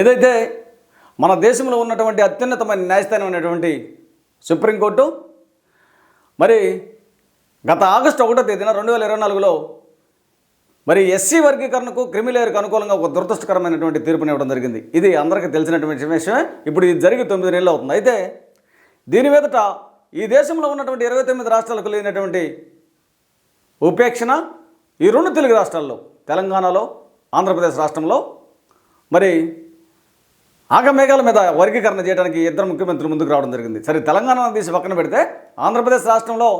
ఏదైతే మన దేశంలో ఉన్నటువంటి అత్యున్నతమైన న్యాయస్థానం అనేటువంటి సుప్రీంకోర్టు మరి గత ఆగస్టు ఒకటో తేదీన రెండు వేల ఇరవై నాలుగులో మరి ఎస్సీ వర్గీకరణకు క్రిమిలేయర్కు అనుకూలంగా ఒక దురదృష్టకరమైనటువంటి తీర్పునివ్వడం జరిగింది. ఇది అందరికీ తెలిసినటువంటి విషయమే. ఇప్పుడు ఇది జరిగి తొమ్మిది నెలలు అవుతుంది. అయితే దీని మీదట ఈ దేశంలో ఉన్నటువంటి ఇరవై తొమ్మిది రాష్ట్రాలకు లేనటువంటి ఉపేక్షణ ఈ రెండు తెలుగు రాష్ట్రాల్లో తెలంగాణలో ఆంధ్రప్రదేశ్ రాష్ట్రంలో మరి ఆగమేఘాల మీద వర్గీకరణ చేయడానికి ఇద్దరు ముఖ్యమంత్రులు ముందుకు రావడం జరిగింది. సరే తెలంగాణ తీసి పక్కన పెడితే ఆంధ్రప్రదేశ్ రాష్ట్రంలో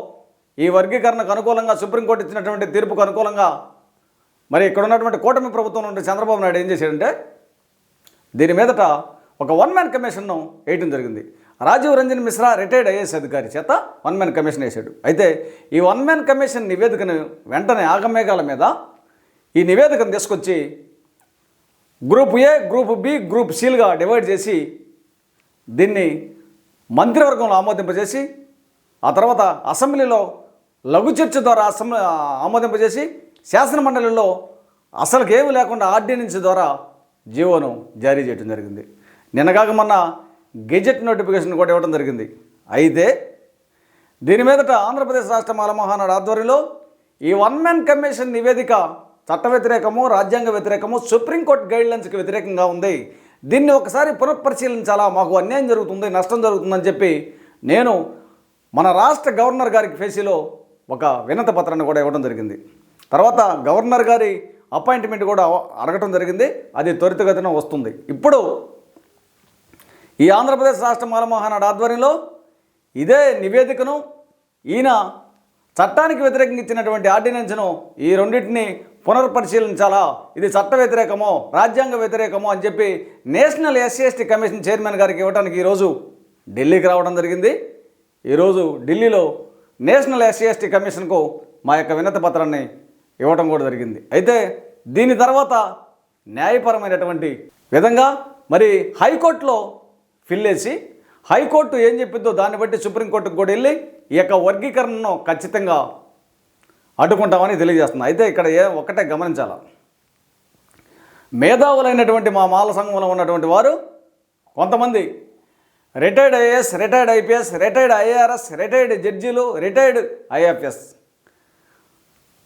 ఈ వర్గీకరణకు అనుకూలంగా సుప్రీంకోర్టు ఇచ్చినటువంటి తీర్పుకు అనుకూలంగా మరి ఇక్కడ ఉన్నటువంటి కూటమి ప్రభుత్వం నుండి చంద్రబాబు నాయుడు ఏం చేశాడంటే దీని మీదట ఒక వన్ మ్యాన్ కమిషన్ను వేయటం జరిగింది. రాజీవ్ రంజన్ మిశ్రా రిటైర్డ్ ఐఏఎస్ అధికారి చేత వన్ మ్యాన్ కమిషన్ వేశాడు. అయితే ఈ వన్ మ్యాన్ కమిషన్ నివేదికను వెంటనే ఆగమేఘాల మీద ఈ నివేదికను తీసుకొచ్చి group A group B group సీలుగా divide చేసి దీన్ని మంత్రివర్గంలో ఆమోదింపజేసి ఆ తర్వాత అసెంబ్లీలో లఘు చర్చ ద్వారా అసెంబ్లీ ఆమోదింపజేసి శాసనమండలిలో అసలుకి ఏమీ లేకుండా ఆర్డినెన్స్ ద్వారా జీవోను జారీ చేయడం జరిగింది. నిన్నగాక మొన్న గెజెట్ నోటిఫికేషన్ కూడా ఇవ్వడం జరిగింది. అయితే దీని మీదట ఆంధ్రప్రదేశ్ రాష్ట్ర మాలమహానాడు ఆధ్వర్యంలో ఈ వన్ మ్యాన్ కమిషన్ నివేదిక చట్ట వ్యతిరేకము రాజ్యాంగ వ్యతిరేకము సుప్రీంకోర్టు గైడ్లైన్స్కి వ్యతిరేకంగా ఉంది. దీన్ని ఒకసారి పునఃపరిశీలించాలా? మాకు అన్యాయం జరుగుతుంది నష్టం జరుగుతుందని చెప్పి నేను మన రాష్ట్ర గవర్నర్ గారికి ఫేసీలో ఒక వినత పత్రాన్ని కూడా ఇవ్వడం జరిగింది. తర్వాత గవర్నర్ గారి అపాయింట్మెంట్ కూడా అడగటం జరిగింది. అది త్వరితగతిన వస్తుంది. ఇప్పుడు ఈ ఆంధ్రప్రదేశ్ రాష్ట్ర మాలమహానాడు ఆధ్వర్యంలో ఇదే నివేదికను ఈయన చట్టానికి వ్యతిరేకంగా ఇచ్చినటువంటి ఆర్డినెన్స్ను ఈ రెండింటిని పునర్పరిశీలించాలా? ఇది చట్ట వ్యతిరేకమో రాజ్యాంగ వ్యతిరేకమో అని చెప్పి national SC ST commission chairman గారికి ఇవ్వడానికి ఈరోజు ఢిల్లీకి రావడం జరిగింది. ఈరోజు ఢిల్లీలో నేషనల్ ఎస్సీ ఎస్టీ కమిషన్కు మా యొక్క వినతి పత్రాన్ని ఇవ్వడం కూడా జరిగింది. అయితే దీని తర్వాత న్యాయపరమైనటువంటి విధంగా మరి హైకోర్టులో ఫిల్ చేసి హైకోర్టు ఏం చెప్పిందో దాన్ని బట్టి సుప్రీంకోర్టుకు కూడా వెళ్ళి ఈ యొక్క వర్గీకరణను ఖచ్చితంగా అడ్డుకుంటామని తెలియజేస్తుంది. అయితే ఇక్కడ ఏ ఒక్కటే గమనించాల? మేధావులైనటువంటి మా మాల సంఘంలో ఉన్నటువంటి వారు కొంతమంది retired IAS retired IPS retired IRS retired జడ్జీలు రిటైర్డ్ ఐఎఫ్ఎస్.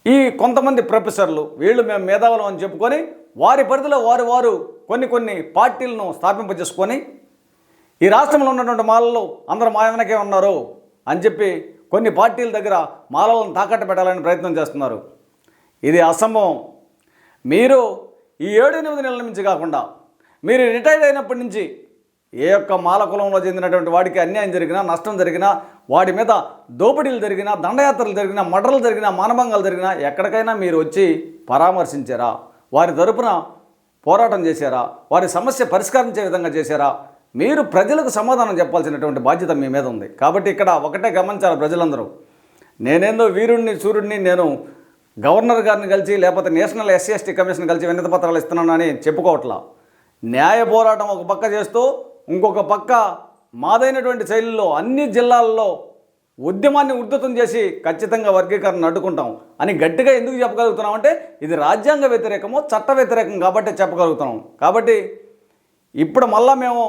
ఈ కొంతమంది ప్రొఫెసర్లు వీళ్ళు మేము మేధావులం అని చెప్పుకొని వారి పరిధిలో వారు వారు కొన్ని కొన్ని పార్టీలను స్థాపింపజేసుకొని ఈ రాష్ట్రంలో ఉన్నటువంటి మాలలు అందరూ మా వెనకే ఉన్నారు అని చెప్పి కొన్ని పార్టీల దగ్గర మాలలను తాకట్టు పెట్టాలని ప్రయత్నం చేస్తున్నారు. ఇది అసంభవం. మీరు ఈ ఏడు ఎనిమిది నెలల నుంచి కాకుండా మీరు రిటైర్డ్ అయినప్పటి నుంచి ఏ యొక్క మాల కులంలో చెందినటువంటి వాడికి అన్యాయం జరిగినా నష్టం జరిగినా వాడి మీద దోపిడీలు జరిగినా దండయాత్రలు జరిగినా మటలు జరిగినా మానభంగాలు జరిగినా ఎక్కడికైనా మీరు వచ్చి పరామర్శించారా? వారి తరపున పోరాటం చేశారా? వారి సమస్య పరిష్కరించే విధంగా చేశారా? మీరు ప్రజలకు సమాధానం చెప్పాల్సినటువంటి బాధ్యత మీ మీద ఉంది. కాబట్టి ఇక్కడ ఒకటే గమనించాలి ప్రజలందరూ. నేనేందో వీరుణ్ణి సూర్యుడిని నేను గవర్నర్ గారిని కలిసి లేకపోతే నేషనల్ ఎస్సీ ఎస్టీ కమిషన్ కలిసి వినతి పత్రాలు ఇస్తున్నానని చెప్పుకోవట్లా. న్యాయ పోరాటం ఒక పక్క చేస్తూ ఇంకొక పక్క మాదైనటువంటి శైలిలో అన్ని జిల్లాల్లో ఉద్యమాన్ని ఉద్ధృతం చేసి ఖచ్చితంగా వర్గీకరణ అడ్డుకుంటాం అని గట్టిగా ఎందుకు చెప్పగలుగుతున్నాం అంటే ఇది రాజ్యాంగ వ్యతిరేకమో చట్ట వ్యతిరేకం కాబట్టి చెప్పగలుగుతున్నాం. కాబట్టి ఇప్పుడు మళ్ళా మేము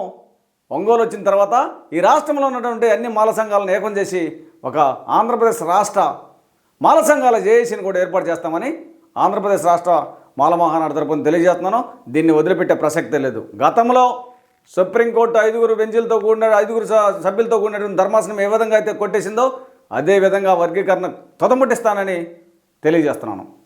ఒంగోలు వచ్చిన తర్వాత ఈ రాష్ట్రంలో ఉన్నటువంటి అన్ని మాల సంఘాలను ఏకం చేసి ఒక ఆంధ్రప్రదేశ్ రాష్ట్ర మాల సంఘాల జేఏసీని కూడా ఏర్పాటు చేస్తామని ఆంధ్రప్రదేశ్ రాష్ట్ర మాల మహానాడు తరపున తెలియజేస్తున్నాను. దీన్ని వదిలిపెట్టే ప్రసక్తే లేదు. గతంలో సుప్రీంకోర్టు ఐదుగురు బెంచీలతో కూడిన ఐదుగురు స- సభ్యులతో కూడినటువంటి ధర్మాసనం ఏ విధంగా అయితే కొట్టేసిందో అదే విధంగా వర్గీకరణ తొదముట్టిస్తానని తెలియజేస్తున్నాను.